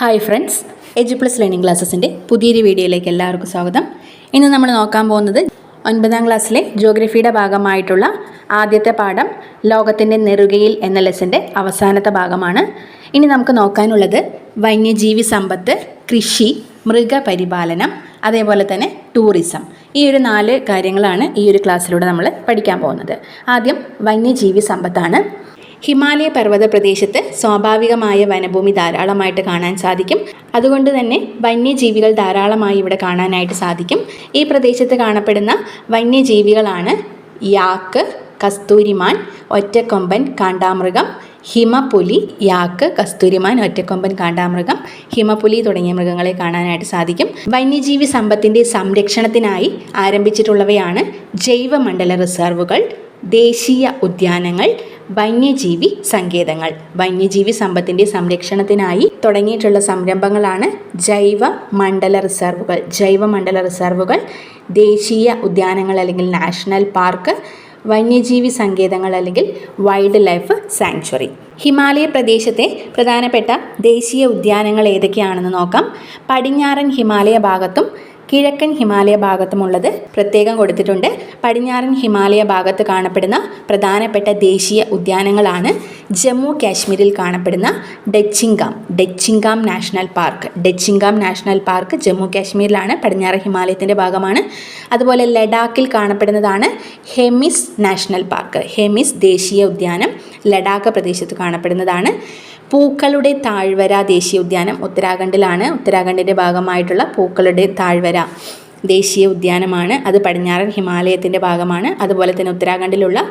Hi friends edu plus learning ക്ലാസ്സസിന്റെ പുതിയൊരു വീഡിയോയിലേക്ക് എല്ലാവർക്കും സ്വാഗതം. ഇന്ന് നമ്മൾ നോക്കാൻ പോകുന്നത് ഒൻപതാം ക്ലാസ്സിലെ ജോഗ്രഫിയുടെ ഭാഗമായിട്ടുള്ള ആദ്യത്തെ പാഠം ലോകത്തിന്റെ നെറുകയിൽ എന്ന ലെസന്റെ അവസാനത്തെ ഭാഗമാണ്. ഇനി നമുക്ക് നോക്കാനുള്ളത് വന്യജീവി സമ്പത്ത് കൃഷി മൃഗപരിപാലനം അതേപോലെ തന്നെ ടൂറിസം ഈ ഒരു നാല് കാര്യങ്ങളാണ് ഈ ഒരു ക്ലാസ്സിലൂടെ നമ്മൾ പഠിക്കാൻ പോകുന്നത്. ആദ്യം വന്യജീവി സമ്പത്താണ്. ഹിമാലയ പർവത പ്രദേശത്ത് സ്വാഭാവികമായ വനഭൂമി ധാരാളമായിട്ട് കാണാൻ സാധിക്കും. അതുകൊണ്ട് തന്നെ വന്യജീവികൾ ധാരാളമായി ഇവിടെ കാണാനായിട്ട് സാധിക്കും. ഈ പ്രദേശത്ത് കാണപ്പെടുന്ന വന്യജീവികളാണ് യാക്ക് കസ്തൂരിമാൻ ഒറ്റക്കൊമ്പൻ കാണ്ടാമൃഗം ഹിമപുലി യാക്ക് കസ്തൂരിമാൻ ഒറ്റക്കൊമ്പൻ കാണ്ടാമൃഗം ഹിമപുലി തുടങ്ങിയ മൃഗങ്ങളെ കാണാനായിട്ട് സാധിക്കും. വന്യജീവി സമ്പത്തിന്റെ സംരക്ഷണത്തിനായി ആരംഭിച്ചിട്ടുള്ളവയാണ് ജൈവമണ്ഡല റിസർവുകൾ ദേശീയ ഉദ്യാനങ്ങൾ വന്യജീവി സങ്കേതങ്ങൾ. വന്യജീവി സമ്പത്തിന്റെ സംരക്ഷണത്തിനായി തുടങ്ങിയിട്ടുള്ള സംരംഭങ്ങളാണ് ജൈവ മണ്ഡല റിസർവുകൾ. ജൈവ മണ്ഡല റിസർവുകൾ ദേശീയ ഉദ്യാനങ്ങൾ അല്ലെങ്കിൽ നാഷണൽ പാർക്ക് വന്യജീവി സങ്കേതങ്ങൾ അല്ലെങ്കിൽ വൈൽഡ് ലൈഫ് സാങ്ച്വറി. ഹിമാലയ പ്രദേശത്തെ പ്രധാനപ്പെട്ട ദേശീയ ഉദ്യാനങ്ങൾ ഏതൊക്കെയാണെന്ന് നോക്കാം. പടിഞ്ഞാറൻ ഹിമാലയ ഭാഗത്തും കിഴക്കൻ ഹിമാലയ ഭാഗത്തുമുള്ളത് പ്രത്യേകം കൊടുത്തിട്ടുണ്ട്. പടിഞ്ഞാറൻ ഹിമാലയ ഭാഗത്ത് കാണപ്പെടുന്ന പ്രധാനപ്പെട്ട ദേശീയ ഉദ്യാനങ്ങളാണ് ജമ്മു കാശ്മീരിൽ കാണപ്പെടുന്ന Dachigam. Dachigam national park. Dachigam national park Jammu കാശ്മീരിലാണ്. പടിഞ്ഞാറൻ ഹിമാലയത്തിന്റെ ഭാഗമാണ്. അതുപോലെ ലഡാക്കിൽ കാണപ്പെടുന്നതാണ് ഹെമിസ് നാഷണൽ പാർക്ക്. ഹെമിസ് ദേശീയ ഉദ്യാനം ലഡാക്ക് പ്രദേശത്ത് കാണപ്പെടുന്നതാണ്. പൂക്കളുടെ താഴ്വര ദേശീയ ഉദ്യാനം ഉത്തരാഖണ്ഡിലാണ്. ഉത്തരാഖണ്ഡിന്റെ ഭാഗമായിട്ടുള്ള പൂക്കളുടെ താഴ്വര ദേശീയ ഉദ്യാനമാണ്. അത് പടിഞ്ഞാറൻ ഹിമാലയത്തിന്റെ ഭാഗമാണ്. അതുപോലെ തന്നെ ഉത്തരാഖണ്ഡിലുള്ള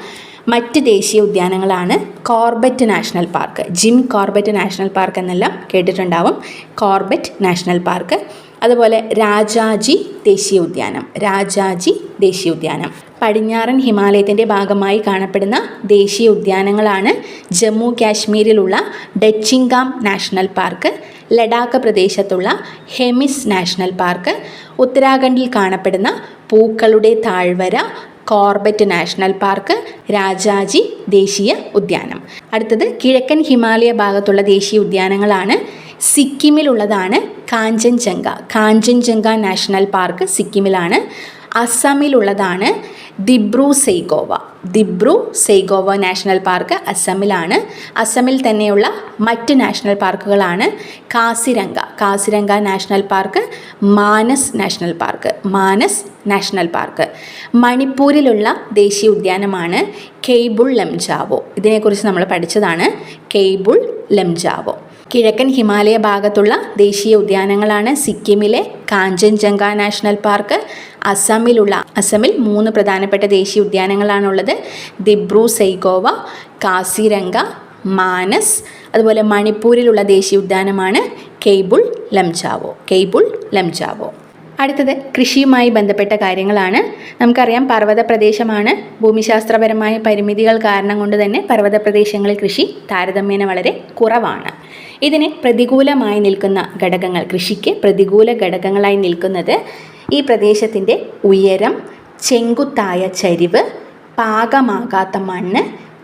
മറ്റ് ദേശീയ ഉദ്യാനങ്ങളാണ്. Corbett national park. Jim Corbett national park എന്നെല്ലാം കേട്ടിട്ടുണ്ടാവും. Corbett national park. അതുപോലെ രാജാജി ദേശീയ ഉദ്യാനം. രാജാജി ദേശീയ ഉദ്യാനം. പടിഞ്ഞാറൻ ഹിമാലയത്തിന്റെ ഭാഗമായി കാണപ്പെടുന്ന ദേശീയ ഉദ്യാനങ്ങളാണ് ജമ്മു കാശ്മീരിലുള്ള ഡച്ചിങ്കാം നാഷണൽ പാർക്ക് ലഡാക്ക് പ്രദേശത്തുള്ള ഹെമിസ് നാഷണൽ പാർക്ക് ഉത്തരാഖണ്ഡിൽ കാണപ്പെടുന്ന പൂക്കളുടെ താഴ്വര കോർബറ്റ് നാഷണൽ പാർക്ക് രാജാജി ദേശീയ ഉദ്യാനം. അടുത്തത് കിഴക്കൻ ഹിമാലയ ഭാഗത്തുള്ള ദേശീയ ഉദ്യാനങ്ങളാണ്. സിക്കിമിലുള്ളതാണ് കാഞ്ചൻജംഗ. കാഞ്ചൻജംഗ നാഷണൽ പാർക്ക് സിക്കിമിലാണ്. അസമിലുള്ളതാണ് ദിബ്രു സെയ്ഗോവ. ദിബ്രു സെയ്ഗോവ നാഷണൽ പാർക്ക് അസമിലാണ്. അസമിൽ തന്നെയുള്ള മറ്റ് national പാർക്കുകളാണ് Kaziranga. Kaziranga national park Manas national park Manas national park. മണിപ്പൂരിലുള്ള ദേശീയ ഉദ്യാനമാണ് കെയ്ബുൾ ലംജാവോ. ഇതിനെക്കുറിച്ച് നമ്മൾ പഠിച്ചതാണ് കെയ്ബുൾ ലംജാവോ. കിഴക്കൻ ഹിമാലയ ഭാഗത്തുള്ള ദേശീയ ഉദ്യാനങ്ങളാണ് സിക്കിമിലെ കാഞ്ചൻജംഗ നാഷണൽ പാർക്ക് അസമിലുള്ള അസമിൽ മൂന്ന് പ്രധാനപ്പെട്ട ദേശീയ ഉദ്യാനങ്ങളാണുള്ളത്. ദിബ്രു സൈഗോവ കാസിരംഗ മാനസ് അതുപോലെ മണിപ്പൂരിലുള്ള ദേശീയ ഉദ്യാനമാണ് കെയ്ബുൾ ലംചാവോ കെയ്ബുൾ ലംജാവോ. അടുത്തത് കൃഷിയുമായി ബന്ധപ്പെട്ട കാര്യങ്ങളാണ്. നമുക്കറിയാം പർവത പ്രദേശമാണ് ഭൂമിശാസ്ത്രപരമായ പരിമിതികൾ കാരണം കൊണ്ട് തന്നെ പർവത പ്രദേശങ്ങളിൽ കൃഷി താരതമ്യേന വളരെ കുറവാണ്. ഇതിന് പ്രതികൂലമായി നിൽക്കുന്ന ഘടകങ്ങൾ കൃഷിക്ക് പ്രതികൂല ഘടകങ്ങളായി നിൽക്കുന്നത് ഈ പ്രദേശത്തിന്റെ ഉയരം ചെങ്കുത്തായ ചരിവ് പാകമാകാത്ത മണ്ണ്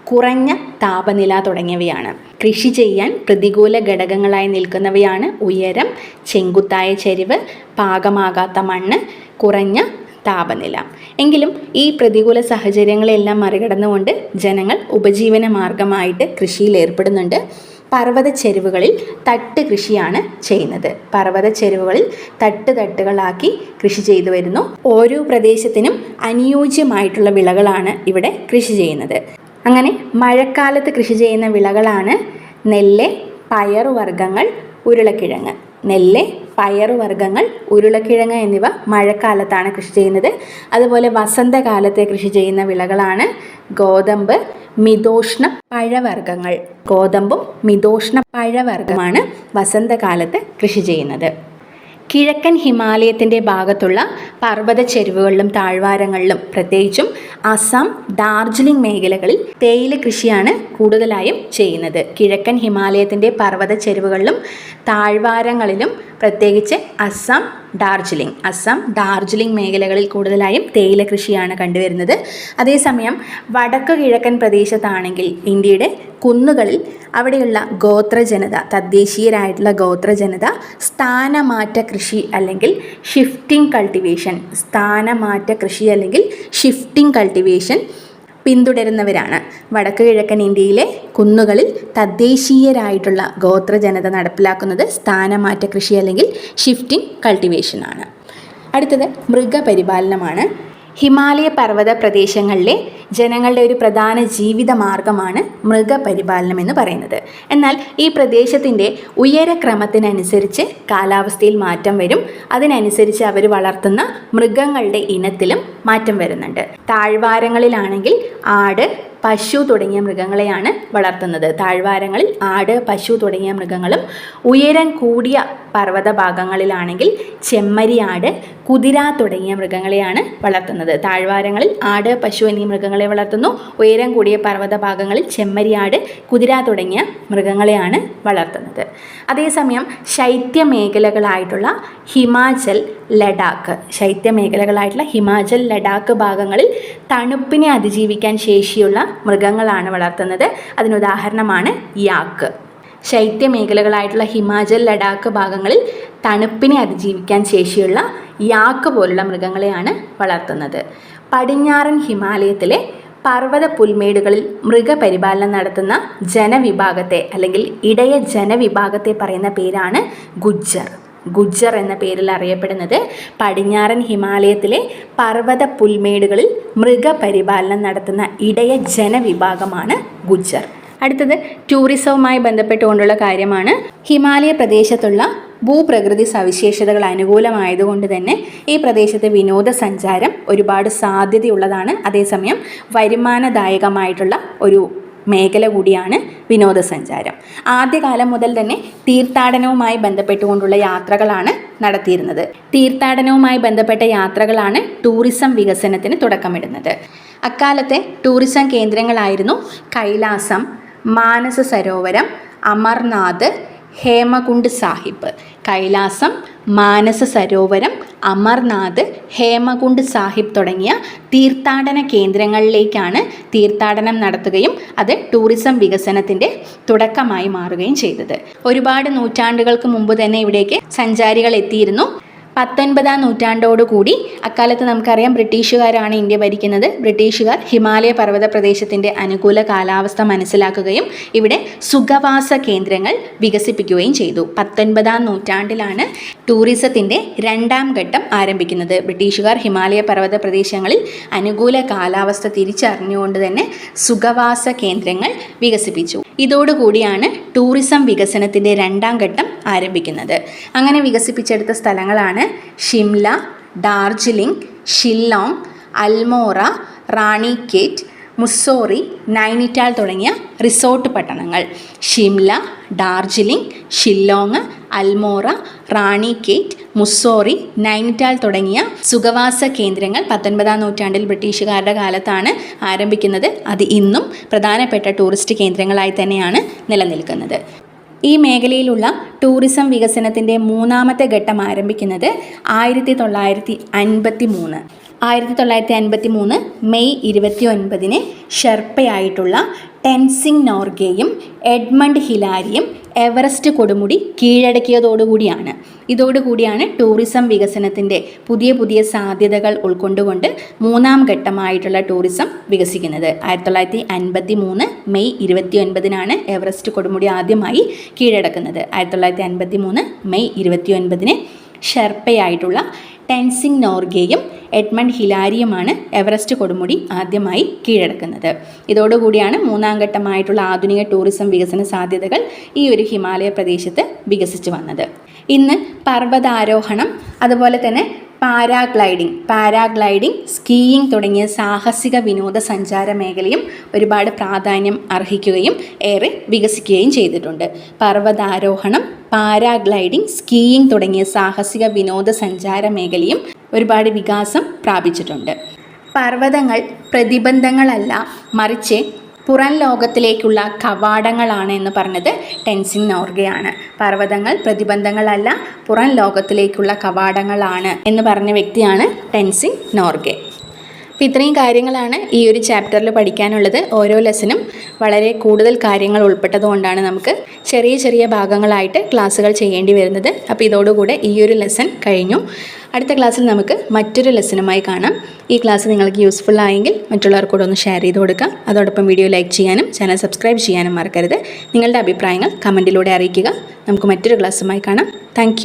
കുറഞ്ഞ താപനില തുടങ്ങിയവയാണ്. കൃഷി ചെയ്യാൻ പ്രതികൂല ഘടകങ്ങളായി നിൽക്കുന്നവയാണ് ഉയരം ചെങ്കുത്തായ ചരിവ് പാകമാകാത്ത മണ്ണ് കുറഞ്ഞ താപനില. എങ്കിലും ഈ പ്രതികൂല സാഹചര്യങ്ങളെല്ലാം മറികടന്നുകൊണ്ട് ജനങ്ങൾ ഉപജീവന മാർഗമായിട്ട് കൃഷിയിൽ ഏർപ്പെടുന്നുണ്ട്. പർവത ചെരുവുകളിൽ തട്ട് കൃഷിയാണ് ചെയ്യുന്നത്. പർവത ചെരുവുകളിൽ തട്ട് തട്ടുകളാക്കി കൃഷി ചെയ്തു വരുന്നു. ഓരോ പ്രദേശത്തിനും അനുയോജ്യമായിട്ടുള്ള വിളകളാണ് ഇവിടെ കൃഷി ചെയ്യുന്നത്. അങ്ങനെ മഴക്കാലത്ത് കൃഷി ചെയ്യുന്ന വിളകളാണ് നെല്ല് പയറുവർഗങ്ങൾ ഉരുളക്കിഴങ്ങ്. നെല്ല് പയറുവർഗങ്ങൾ ഉരുളക്കിഴങ്ങ് എന്നിവ മഴക്കാലത്താണ് കൃഷി ചെയ്യുന്നത്. അതുപോലെ വസന്തകാലത്തെ കൃഷി ചെയ്യുന്ന വിളകളാണ് ഗോതമ്പ് മിതോഷ്ണ പഴവർഗങ്ങൾ. ഗോതമ്പും മിതോഷ്ണ പഴവർഗമാണ് വസന്തകാലത്ത് കൃഷി ചെയ്യുന്നത്. കിഴക്കൻ ഹിമാലയത്തിന്റെ ഭാഗത്തുള്ള പർവത ചെരുവുകളിലും താഴ്വാരങ്ങളിലും പ്രത്യേകിച്ചും അസം ഡാർജിലിംഗ് മേഖലകളിൽ തേയില കൃഷിയാണ് കൂടുതലായും ചെയ്യുന്നത്. കിഴക്കൻ ഹിമാലയത്തിന്റെ പർവത ചെരുവുകളിലും താഴ്വാരങ്ങളിലും പ്രത്യേകിച്ച് അസം ഡാർജിലിംഗ്. അസം ഡാർജിലിംഗ് മേഖലകളിൽ കൂടുതലായും തേയില കൃഷിയാണ് കണ്ടുവരുന്നത്. അതേസമയം വടക്ക് കിഴക്കൻ പ്രദേശത്താണെങ്കിൽ ഇന്ത്യയുടെ കുന്നുകളിൽ അവിടെയുള്ള ഗോത്രജനത തദ്ദേശീയരായിട്ടുള്ള ഗോത്രജനത സ്ഥാനമാറ്റ കൃഷി അല്ലെങ്കിൽ ഷിഫ്റ്റിംഗ് കൾട്ടിവേഷൻ സ്ഥാനമാറ്റ കൃഷി അല്ലെങ്കിൽ ഷിഫ്റ്റിംഗ് കൾട്ടിവേഷൻ പിന്തുടരുന്നവരാണ്. വടക്ക് കിഴക്കൻ ഇന്ത്യയിലെ കുന്നുകളിൽ തദ്ദേശീയരായിട്ടുള്ള ഗോത്രജനത നടപ്പിലാക്കുന്നത് സ്ഥാനമാറ്റ കൃഷി അല്ലെങ്കിൽ ഷിഫ്റ്റിംഗ് കൾട്ടിവേഷനാണ് അടുത്തത് മൃഗപരിപാലനമാണ്. ഹിമാലയ പർവത പ്രദേശങ്ങളിലെ ജനങ്ങളുടെ ഒരു പ്രധാന ജീവിത മാർഗമാണ് മൃഗപരിപാലനം എന്ന് പറയുന്നത്. എന്നാൽ ഈ പ്രദേശത്തിന്റെ ഉയരക്രമത്തിനനുസരിച്ച് കാലാവസ്ഥയിൽ മാറ്റം വരും. അതിനനുസരിച്ച് അവർ വളർത്തുന്ന മൃഗങ്ങളുടെ ഇനത്തിലും മാറ്റം വരുന്നുണ്ട്. താഴ്വാരങ്ങളിലാണെങ്കിൽ ആട് പശു തുടങ്ങിയ മൃഗങ്ങളെയാണ് വളർത്തുന്നത്. താഴ്വാരങ്ങളിൽ ആട് പശു തുടങ്ങിയ മൃഗങ്ങളും ഉയരം കൂടിയ പർവത ഭാഗങ്ങളിലാണെങ്കിൽ ചെമ്മരിയാട് കുതിര തുടങ്ങിയ മൃഗങ്ങളെയാണ് വളർത്തുന്നത്. താഴ്വാരങ്ങളിൽ ആട് പശു എന്നീ മൃഗങ്ങളെ വളർത്തുന്നു. ഉയരം കൂടിയ പർവത ഭാഗങ്ങളിൽ ചെമ്മരിയാട് കുതിര തുടങ്ങിയ മൃഗങ്ങളെയാണ് വളർത്തുന്നത്. അതേസമയം ശൈത്യ മേഖലകളായിട്ടുള്ള ഹിമാചൽ ലഡാക്ക് ശൈത്യ മേഖലകളായിട്ടുള്ള ഹിമാചൽ ലഡാക്ക് ഭാഗങ്ങളിൽ തണുപ്പിനെ അതിജീവിക്കാൻ ശേഷിയുള്ള മൃഗങ്ങളാണ് വളർത്തുന്നത്. അതിനുദാഹരണമാണ് യാക്ക്. ശൈത്യ മേഖലകളായിട്ടുള്ള ഹിമാചൽ ലഡാക്ക് ഭാഗങ്ങളിൽ തണുപ്പിനെ അതിജീവിക്കാൻ ശേഷിയുള്ള യാക്ക് പോലുള്ള മൃഗങ്ങളെയാണ് വളർത്തുന്നത്. പടിഞ്ഞാറൻ ഹിമാലയത്തിലെ പർവത പുൽമേടുകളിൽ മൃഗപരിപാലനം നടത്തുന്ന ജനവിഭാഗത്തെ അല്ലെങ്കിൽ ഇടയ ജനവിഭാഗത്തെ പറയുന്ന പേരാണ് ഗുജ്ജർ. ഗുജ്ജർ എന്ന പേരിൽ അറിയപ്പെടുന്നത് പടിഞ്ഞാറൻ ഹിമാലയത്തിലെ പർവത പുൽമേടുകളിൽ മൃഗപരിപാലനം നടത്തുന്ന ഇടയ ജനവിഭാഗമാണ് ഗുജ്ജർ. അടുത്തത് ടൂറിസവുമായി ബന്ധപ്പെട്ടുകൊണ്ടുള്ള കാര്യമാണ്. ഹിമാലയ പ്രദേശത്തുള്ള ഭൂപ്രകൃതി സവിശേഷതകൾ അനുകൂലമായതുകൊണ്ട് തന്നെ ഈ പ്രദേശത്തെ വിനോദസഞ്ചാരം ഒരുപാട് സാധ്യതയുള്ളതാണ്. അതേസമയം വരുമാനദായകമായിട്ടുള്ള ഒരു മേഖല കൂടിയാണ് വിനോദസഞ്ചാരം. ആദ്യകാലം മുതൽ തന്നെ തീർത്ഥാടനവുമായി ബന്ധപ്പെട്ടുകൊണ്ടുള്ള യാത്രകളാണ് നടത്തിയിരുന്നത്. തീർത്ഥാടനവുമായി ബന്ധപ്പെട്ട യാത്രകളാണ് ടൂറിസം വികസനത്തിന് തുടക്കമിടുന്നത്. അക്കാലത്തെ ടൂറിസം കേന്ദ്രങ്ങളായിരുന്നു കൈലാസം മാനസ സരോവരം അമർനാഥ് ഹേമകുണ്ട് സാഹിബ്. കൈലാസം മാനസ സരോവരം അമർനാഥ് ഹേമകുണ്ട് സാഹിബ് തുടങ്ങിയ തീർത്ഥാടന കേന്ദ്രങ്ങളിലേക്കാണ് തീർത്ഥാടനം നടത്തുകയും അത് ടൂറിസം വികസനത്തിന്റെ തുടക്കമായി മാറുകയും ചെയ്തത്. ഒരുപാട് നൂറ്റാണ്ടുകൾക്ക് മുമ്പ് തന്നെ ഇവിടേക്ക് സഞ്ചാരികൾ എത്തിയിരുന്നു. പത്തൊൻപതാം നൂറ്റാണ്ടോടുകൂടി അക്കാലത്ത് നമുക്കറിയാം ബ്രിട്ടീഷുകാരാണ് ഇന്ത്യ ഭരിക്കുന്നത്. ബ്രിട്ടീഷുകാർ ഹിമാലയ പർവത പ്രദേശത്തിന്റെ അനുകൂല കാലാവസ്ഥ മനസ്സിലാക്കുകയും ഇവിടെ സുഖവാസ കേന്ദ്രങ്ങൾ വികസിപ്പിക്കുകയും ചെയ്തു. പത്തൊൻപതാം നൂറ്റാണ്ടിലാണ് ടൂറിസത്തിന്റെ രണ്ടാം ഘട്ടം ആരംഭിക്കുന്നത്. ബ്രിട്ടീഷുകാർ ഹിമാലയ പർവത പ്രദേശങ്ങളിൽ അനുകൂല കാലാവസ്ഥ തിരിച്ചറിഞ്ഞുകൊണ്ട് തന്നെ സുഖവാസ കേന്ദ്രങ്ങൾ വികസിപ്പിച്ചു. ഇതോടുകൂടിയാണ് ടൂറിസം വികസനത്തിന്റെ രണ്ടാം ഘട്ടം ആരംഭിക്കുന്നത്. അങ്ങനെ വികസിപ്പിച്ചെടുത്ത സ്ഥലങ്ങളാണ് ഷിംല ഡാർജിലിംഗ് ഷില്ലോങ് അൽമോറ റാണിക്കേറ്റ് മുസ്സോറി നൈനിറ്റാൾ തുടങ്ങിയ റിസോർട്ട് പട്ടണങ്ങൾ. ഷിംല ഡാർജിലിംഗ് ഷില്ലോങ് അൽമോറ റാണിക്കേറ്റ് മുസ്സോറി നൈനിറ്റാൾ തുടങ്ങിയ സുഖവാസ കേന്ദ്രങ്ങൾ പത്തൊൻപതാം നൂറ്റാണ്ടിൽ ബ്രിട്ടീഷുകാരുടെ കാലത്താണ് ആരംഭിക്കുന്നത്. അത് ഇന്നും പ്രധാനപ്പെട്ട ടൂറിസ്റ്റ് കേന്ദ്രങ്ങളായി തന്നെയാണ് നിലനിൽക്കുന്നത്. ഈ മേഖലയിലുള്ള ടൂറിസം വികസനത്തിന്റെ മൂന്നാമത്തെ ഘട്ടം ആരംഭിക്കുന്നത് ആയിരത്തി തൊള്ളായിരത്തി അൻപത്തി മൂന്ന് ആയിരത്തി തൊള്ളായിരത്തി അൻപത്തി മൂന്ന് മെയ് ഇരുപത്തി ഒൻപതിന് ഷെർപ്പയായിട്ടുള്ള ടെൻസിങ് നോർഗയും എഡ്മണ്ട് ഹിലാരിയും എവറസ്റ്റ് കൊടുമുടി കീഴടക്കിയതോടുകൂടിയാണ്. ഇതോടുകൂടിയാണ് ടൂറിസം വികസനത്തിന്റെ പുതിയ പുതിയ സാധ്യതകൾ ഉൾക്കൊണ്ടുകൊണ്ട് മൂന്നാം ഘട്ടമായിട്ടുള്ള ടൂറിസം വികസിക്കുന്നത്. ആയിരത്തി തൊള്ളായിരത്തി അൻപത്തി മൂന്ന് മെയ് ഇരുപത്തി ഒൻപതിനാണ് എവറസ്റ്റ് കൊടുമുടി ആദ്യമായി കീഴടക്കുന്നത്. ആയിരത്തി തൊള്ളായിരത്തി അൻപത്തി മൂന്ന് മെയ് ഇരുപത്തി ഒൻപതിന് ഷെർപ്പയായിട്ടുള്ള ടെൻസിങ് നോർഗേയും എഡ്മണ്ട് ഹിലാരിയുമാണ് എവറസ്റ്റ് കൊടുമുടി ആദ്യമായി കീഴടക്കുന്നത്. ഇതോടുകൂടിയാണ് മൂന്നാം ഘട്ടമായിട്ടുള്ള ആധുനിക ടൂറിസം വികസന സാധ്യതകൾ ഈ ഒരു ഹിമാലയ പ്രദേശത്ത് വികസിച്ചു വന്നത്. ഇന്ന് പർവതാരോഹണം അതുപോലെ തന്നെ പാരാഗ്ലൈഡിംഗ് പാരാഗ്ലൈഡിംഗ് സ്കീയിങ് തുടങ്ങിയ സാഹസിക വിനോദസഞ്ചാര മേഖലയും ഒരുപാട് പ്രാധാന്യം അർഹിക്കുകയും ഏറെ വികസിക്കുകയും ചെയ്തിട്ടുണ്ട്. പർവതാരോഹണം പാരാഗ്ലൈഡിംഗ് സ്കീയിങ് തുടങ്ങിയ സാഹസിക വിനോദസഞ്ചാര മേഖലയും ഒരുപാട് വികാസം പ്രാപിച്ചിട്ടുണ്ട്. പർവതങ്ങൾ പ്രതിബന്ധങ്ങളല്ല മറിച്ച് പുറം ലോകത്തിലേക്കുള്ള കവാടങ്ങളാണ് എന്ന് പറഞ്ഞത് ടെൻസിങ് നോർഗയാണ് പർവതങ്ങൾ പ്രതിബന്ധങ്ങളല്ല പുറം ലോകത്തിലേക്കുള്ള കവാടങ്ങളാണ് എന്ന് പറഞ്ഞ വ്യക്തിയാണ് ടെൻസിങ് നോർഗെ അപ്പോൾ ഇത്രയും കാര്യങ്ങളാണ് ഈ ഒരു ചാപ്റ്ററിൽ പഠിക്കാനുള്ളത്. ഓരോ ലെസനും വളരെ കൂടുതൽ കാര്യങ്ങൾ ഉൾപ്പെട്ടതുകൊണ്ടാണ് നമുക്ക് ചെറിയ ചെറിയ ഭാഗങ്ങളായിട്ട് ക്ലാസ്സുകൾ ചെയ്യേണ്ടി വരുന്നത്. അപ്പോൾ ഇതോടുകൂടെ ഈ ഒരു ലെസൺ കഴിഞ്ഞു. അടുത്ത ക്ലാസ്സിൽ നമുക്ക് മറ്റൊരു ലെസനുമായി കാണാം. ഈ ക്ലാസ് നിങ്ങൾക്ക് യൂസ്ഫുൾ ആയെങ്കിൽ മറ്റുള്ളവർക്കൂടെ ഒന്ന് ഷെയർ ചെയ്ത് കൊടുക്കാം. അതോടൊപ്പം വീഡിയോ ലൈക്ക് ചെയ്യാനും ചാനൽ സബ്സ്ക്രൈബ് ചെയ്യാനും മറക്കരുത്. നിങ്ങളുടെ അഭിപ്രായങ്ങൾ കമന്റിലൂടെ അറിയിക്കുക. നമുക്ക് മറ്റൊരു ക്ലാസ്സുമായി കാണാം. താങ്ക്